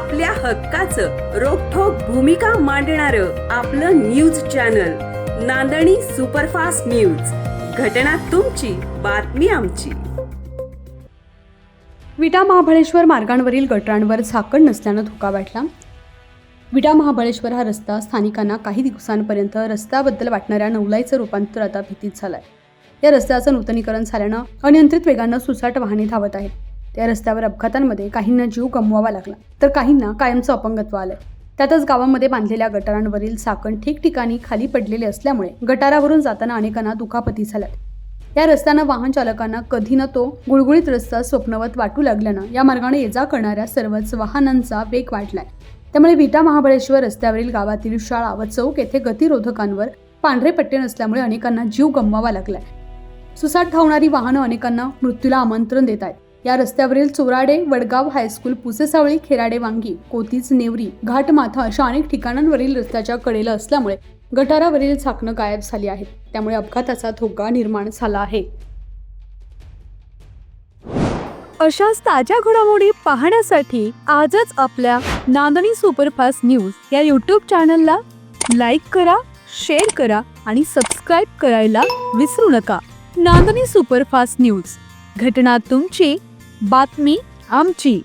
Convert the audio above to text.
आपल्या हक्काचं रोखोक भूमिका मांडणार आपलं news channel Nandani superfast news. घटना तुमची बातमी आमची. विटा महाबळेश्वर मार्गांवरील गटारांवर झाकण नसल्यानं धोका वाटला. विटा महाबळेश्वर हा रस्ता स्थानिकांना काही दिवसांपर्यंत रस्त्याबद्दल वाटणाऱ्या नवलाईचं रूपांतर आता भीतीत झालंय. या रस्त्याचं नूतनीकरण झाल्यानं अनियंत्रित वेगानं सुसाट वाहने धावत आहेत. त्या रस्त्यावर अपघातांमध्ये काहींना जीव गमवावा लागला. तर काहींना कायमचं अपंगत्व आलं त्यातच गावामध्ये बांधलेल्या गटारांवरील साकण ठिकठिकाणी खाली पडलेले असल्यामुळे गटारावरून जाताना अनेकांना दुखापती झाल्यात. या रस्त्यानं वाहन चालकांना कधी न तो गुळगुळीत रस्ता स्वप्नवत वाटू लागल्यानं या मार्गाने ये जा करणाऱ्या सर्वच वाहनांचा वेग वाढलाय. त्यामुळे विटा महाबळेश्वर रस्त्यावरील गावातील शाळा व चौक येथे गतिरोधकांवर पांढरे पट्टे नसल्यामुळे अनेकांना जीव गमवावा लागलाय. सुसाट धावणारी वाहनं अनेकांना मृत्यूला आमंत्रण देत आहेत या रस्त्यावरील चोराडे वडगाव हायस्कूल पुसेसावळी खेराडे वांगी कोतीज नेवरी घाटमाथा अशा अनेक ठिकाणांवरील रस्त्याच्या कडेला असल्यामुळे गटारावरील झाकणं गायब झाली आहेत. त्यामुळे अपघाताचा धोका निर्माण झाला आहे. अशाच ताज्या घडामोडी पाहण्यासाठी आजच आपल्या नांदणी सुपरफास्ट न्यूज या यूट्यूब चॅनलला लाईक करा शेअर करा आणि सबस्क्राईब करायला विसरू नका. Nandani superfast news. घटना तुमची बातमी आमची.